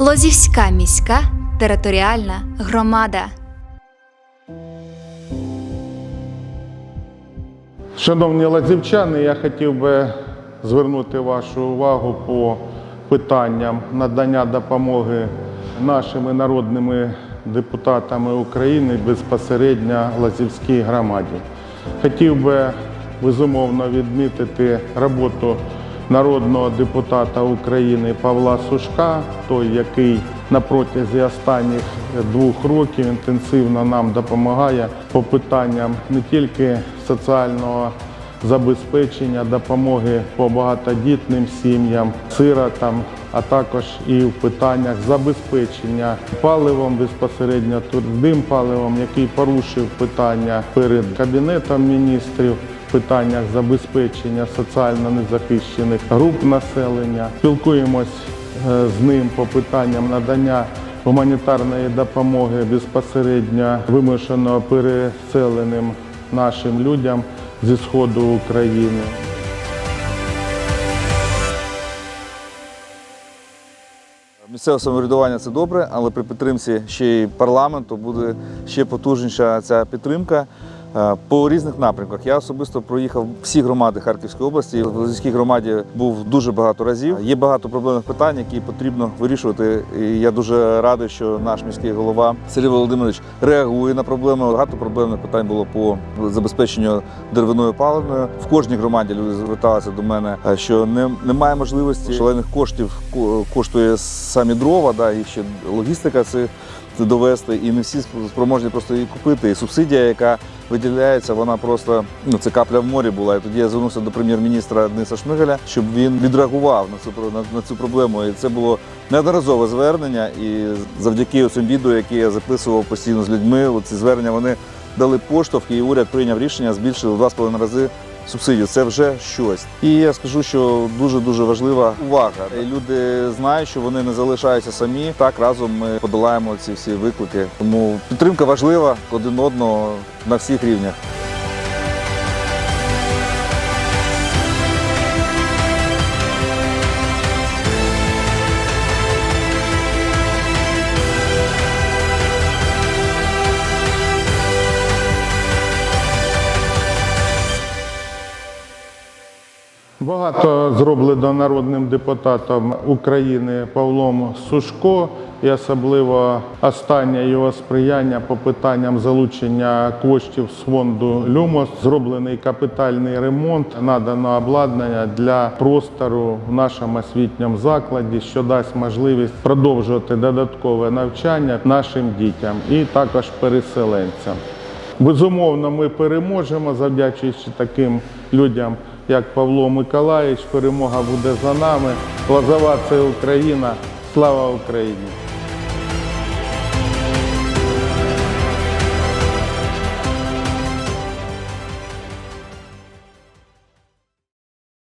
Лозівська міська територіальна громада. Шановні лазівчани, я хотів би звернути вашу увагу по питанням надання допомоги нашими народними депутатами України безпосередньо Лазівській громаді. Хотів би безумовно відмітити роботу народного депутата України Павла Сушка, той, який на протязі останніх двох років інтенсивно нам допомагає по питанням не тільки соціального забезпечення, допомоги по багатодітним сім'ям, сиротам, а також і в питаннях забезпечення паливом безпосередньо твердим паливом, який порушив питання перед кабінетом міністрів. Питаннях забезпечення соціально незахищених груп населення спілкуємось е, з ним по питанням надання гуманітарної допомоги безпосередньо вимушено переселеним нашим людям зі сходу України. Місцеве самоврядування це добре, але при підтримці ще й парламенту буде ще потужніша ця підтримка. Е, По різних напрямках я особисто проїхав всі громади Харківської області. В Лозівській громаді був дуже багато разів. Є багато проблемних питань, які потрібно вирішувати. І я дуже радий, що наш міський голова Сергій Володимирович реагує на проблеми. Багато проблемних питань було по забезпеченню деревиною паливною. В кожній громаді люди зверталися до мене, е, що не, немає можливості шалених коштів коштує самі дрова, да, і ще логістика це довести, і не всі спроможні просто її купити. І субсидія, яка виділяється, вона просто ну це капля в морі була. І тоді я звернувся до прем'єр-міністра Дениса Шмигаля, щоб він відреагував на цю на, на цю проблему. І це було неодноразове звернення. І завдяки цим відео, які я записував постійно з людьми, ці звернення вони дали поштовх, і уряд прийняв рішення, збільшили в два з половиною рази субсидію. Це вже щось. І я скажу, що дуже дуже важлива увага. Люди знають, що вони не залишаються самі. Так разом ми подолаємо ці всі виклики. Тому підтримка важлива один одного на всіх рівнях. Багато зроблено народним депутатом України Павлом Сушко, і особливо останнє його сприяння по питанням залучення коштів з фонду Люмос. Зроблений капітальний ремонт, надано обладнання для простору в нашому освітньому закладі, що дасть можливість продовжувати додаткове навчання нашим дітям і також переселенцям. Безумовно, ми переможемо, завдячуючи таким людям, як Павло Миколаївич. Перемога буде за нами. Лазова це Україна. Слава Україні!